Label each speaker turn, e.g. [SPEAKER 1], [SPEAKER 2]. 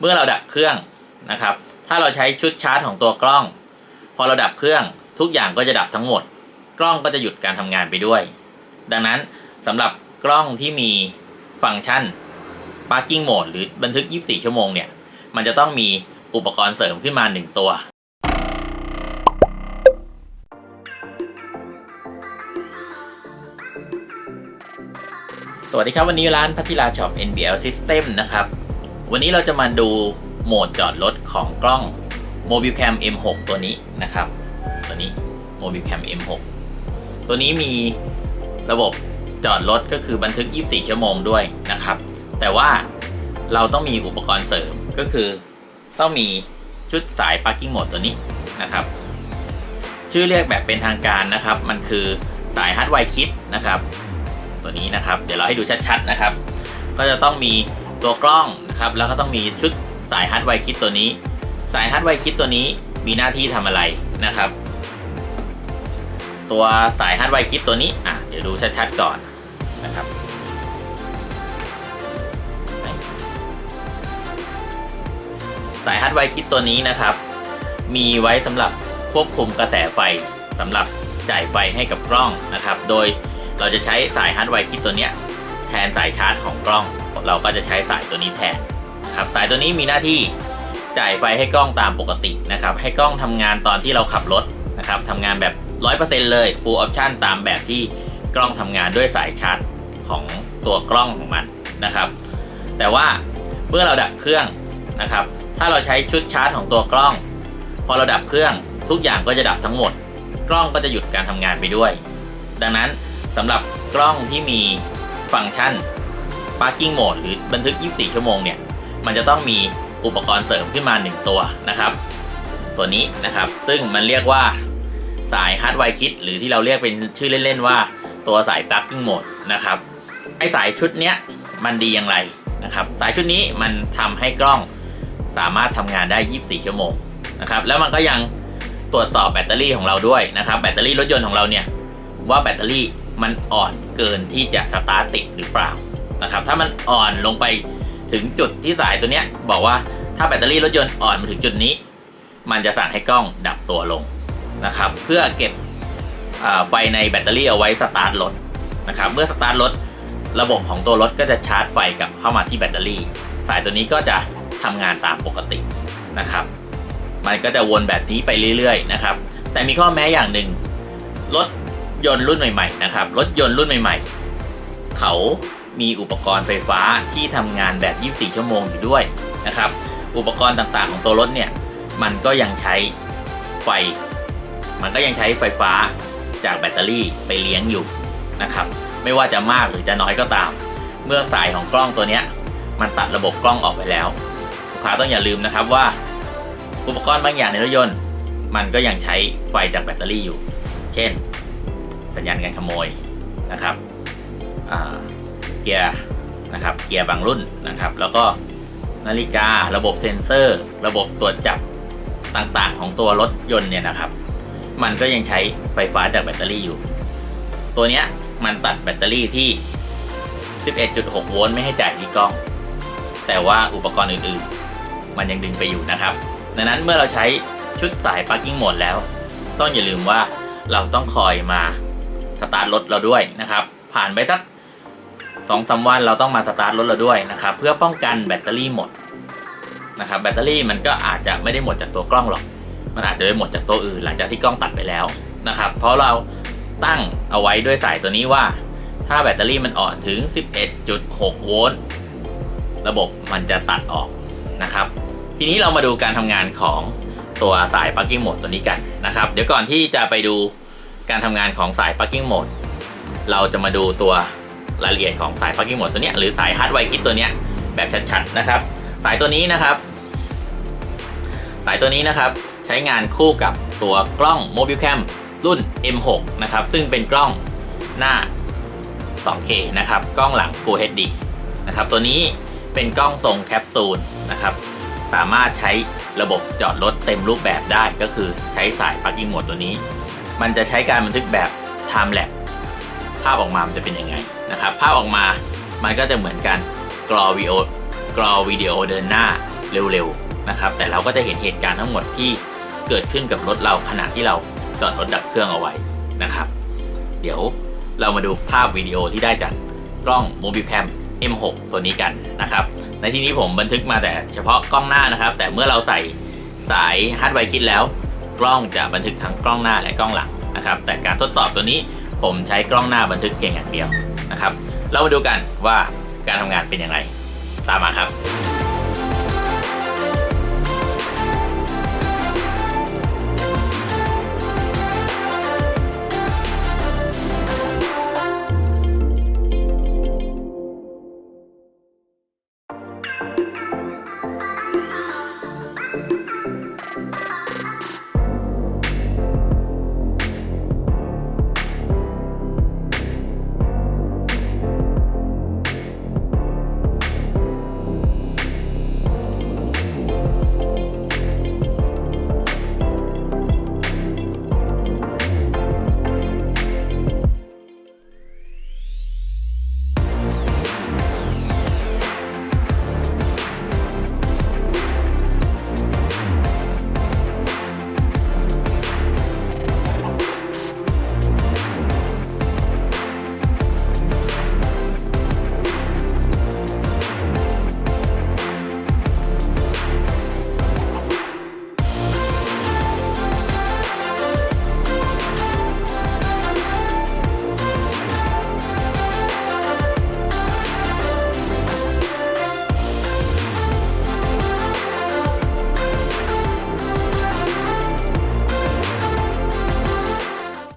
[SPEAKER 1] เมื่อเราดับเครื่องนะครับ ถ้าเราใช้ชุดชาร์จของตัวกล้อง พอเราดับเครื่องทุกอย่างก็จะดับทั้งหมด กล้องก็จะหยุดการทำงานไปด้วย ดังนั้นสำหรับกล้องที่มีฟังก์ชัน parking mode หรือบันทึก 24 ชั่วโมงเนี่ย มันจะต้องมีอุปกรณ์เสริมขึ้นมา 1 ตัวสวัสดีครับ วันนี้ร้านพัทิลาช็อป NBL System นะครับ วันนี้เราจะมาดูโหมดจอดรถของกล้อง Mobilecam M6 ตัวนี้นะครับ ตัวนี้ Mobilecam M6 ตัวนี้มีระบบจอดรถก็คือบันทึก 24 ชั่วโมงด้วยนะครับ แต่ว่าเราต้องมีอุปกรณ์เสริมก็คือ ต้องมีชุดสาย Parking Mode ตัวนี้นะครับ ชื่อเรียกแบบเป็นทางการนะครับ มันคือสาย Hardwire Kit นะครับ ตัวนี้นะครับ เดี๋ยวเราให้ดูชัดๆนะครับ ก็จะต้องมีตัวกล้อง นะครับ แล้วก็ต้องมีชุดสาย Hardwire Kit ตัวนี้ สาย Hardwire Kit ตัวนี้มีหน้าที่ทำอะไรนะครับ ตัวสาย Hardwire Kit ตัวนี้อะเดี๋ยวดูชัดๆก่อนนะครับสาย Hardwire Kit ตัวนี้นะครับ มีไว้สำหรับควบคุมกระแสไฟสำหรับจ่ายไฟให้กับกล้องนะครับ โดยเราจะใช้สาย Hardwire Kit ตัวนี้แทนสายชาร์จของกล้อง เราก็จะใช้สายตัวนี้แทนครับสายตัวนี้มีหน้าที่จ่ายไฟให้กล้องตามปกตินะครับ ให้กล้องทำงานตอนที่เราขับรถนะครับทำงานแบบ 100%เลย Full Option ตามแบบที่กล้องทำงานด้วยสายชาร์จของตัวกล้องของมันนะครับ แต่ว่าเมื่อเราดับเครื่องนะครับ ถ้าเราใช้ชุดชาร์จของตัวกล้อง พอเราดับเครื่องทุกอย่างก็จะดับทั้งหมด กล้องก็จะหยุดการทำงานไปด้วย ดังนั้นสำหรับกล้องที่มีฟังก์ชัน parking mode หรือบันทึก 24 ชั่วโมงเนี่ย มันจะต้องมีอุปกรณ์เสริมขึ้นมา 1 ตัวนะครับ ตัวนี้นะครับ ซึ่งมันเรียกว่าสาย hardwire kit หรือที่เราเรียกเป็นชื่อเล่น ๆ ว่าตัวสาย parking mode นะครับ ไอสายชุดเนี้ยมันดีอย่างไรนะครับ สายชุดนี้มันทำให้กล้องสามารถทำงานได้ 24 ชั่วโมงนะครับ แล้วมันก็ยังตรวจสอบแบตเตอรี่ของเราด้วยนะครับ แบตเตอรี่รถยนต์ของเราเนี่ยว่าแบตเตอรี่มันอ่อนเกินที่จะสตาร์ทติดหรือเปล่า นะครับถ้ามันอ่อนลงไปถึงจุดที่สายตัวเนี้ยบอกว่าถ้าแบตเตอรี่รถยนต์อ่อนมาถึงจุดนี้ มันจะสั่งให้กล้องดับตัวลงนะครับ เพื่อเก็บไฟในแบตเตอรี่เอาไว้สตาร์ทรถนะครับเมื่อสตาร์ทรถระบบของตัวรถก็จะชาร์จไฟกลับเข้ามาที่แบตเตอรี่ สายตัวนี้ก็จะทำงานตามปกตินะครับ มันก็จะวนแบบนี้ไปเรื่อยๆนะครับ แต่มีข้อแม้อย่างหนึ่งรถยนต์รุ่นใหม่ๆนะครับรถยนต์รุ่นใหม่ ๆ เขา มีอุปกรณ์ไฟฟ้าที่ทำงานแบบ 24 ชั่วโมงอยู่ด้วยนะครับ อุปกรณ์ต่างๆของตัวรถเนี่ย มันก็ยังใช้ไฟ มันก็ยังใช้ไฟฟ้าจากแบตเตอรี่ไปเลี้ยงอยู่นะครับ ไม่ว่าจะมากหรือจะน้อยก็ตาม เมื่อสายของกล้องตัวเนี้ยมันตัดระบบกล้องออกไปแล้ว ลูกค้าต้องอย่าลืมนะครับว่า อุปกรณ์บางอย่างในรถยนต์ มันก็ยังใช้ไฟจากแบตเตอรี่อยู่ เช่น สัญญาณการขโมยนะครับอ่า เกียร์นะครับเกียร์บางรุ่นนะครับ แล้วก็นาฬิการะบบเซ็นเซอร์ ระบบตรวจจับต่างๆ ของตัวรถยนต์เนี่ยนะครับ มันก็ยังใช้ไฟฟ้าจากแบตเตอรี่อยู่ ตัวเนี้ยมันตัดแบตเตอรี่ที่ 11.6 โวลต์ไม่ให้จ่ายที่กล้อง แต่ว่าอุปกรณ์อื่นๆ มันยังดึงไปอยู่นะครับ ดังนั้นเมื่อเราใช้ชุดสาย parking mode แล้ว ต้องอย่าลืมว่าเราต้องคอยมาสตาร์ทรถเราด้วยนะครับ ผ่านไปสัก สองสาวันเราต้องมาสตาร์ทรถเราด้วยนะครับเพื่อป้องกันแบตเตอรี่หมดนะครับแบตเตอรี่มันก็อาจจะไม่ได้หมดจากตัวกล้องหรอก มันอาจจะไปหมดจากตัวอื่น หลังจากที่กล้องตัดไปแล้วนะครับเพราะเราตั้งเอาไว้ด้วยสายตัวนี้ว่า ถ้าแบตเตอรี่มันอ่อนถึง 11.6 โวลต์ระบบมันจะตัดออกนะครับ ทีนี้เรามาดูการทำงานของตัวสาย parking mode ตัวนี้กันนะครับ เดี๋ยวก่อนที่จะไปดูการทำงานของสาย parking mode เราจะมาดูตัว รายละเอียดของสาย parking mode ตัวเนี้ยหรือสาย hardwire kit ตัวเนี้ยแบบชัดๆนะครับ สายตัวนี้นะครับ สายตัวนี้นะครับใช้งานคู่กับตัวกล้อง Mobilecam รุ่น M6 นะครับ ซึ่งเป็นกล้องหน้า 2K นะครับ กล้องหลัง Full HD นะครับ ตัวนี้เป็นกล้องทรงแคปซูลนะครับ สามารถใช้ระบบจอดรถเต็มรูปแบบได้ ก็คือใช้สาย parking mode ตัวนี้ มันจะใช้การบันทึกแบบ time lapse ภาพออกมามันจะเป็นยังไงนะครับภาพออกมามันก็จะเหมือนกันกรอวิดีโอกรอวิดีโอเดินหน้าเร็วๆนะครับแต่เราก็จะเห็นเหตุการณ์ทั้งหมดที่เกิดขึ้นกับรถเราขณะที่เราจอดรถดับเครื่องเอาไว้นะครับ เดี๋ยวเรามาดูภาพวิดีโอที่ได้จากกล้อง Mobile Cam M6 ตัวนี้กันนะครับ ในที่นี้ผมบันทึกมาแต่เฉพาะกล้องหน้านะครับ แต่เมื่อเราใส่สายฮาร์ดไวร์คิดแล้ว กล้องจะบันทึกทั้งกล้องหน้าและกล้องหลังนะครับ แต่การทดสอบตัวนี้ ผมใช้กล้องหน้าบันทึกเพียงอย่างเดียวนะครับ เรามาดูกันว่าการทำงานเป็นยังไงตามมาครับ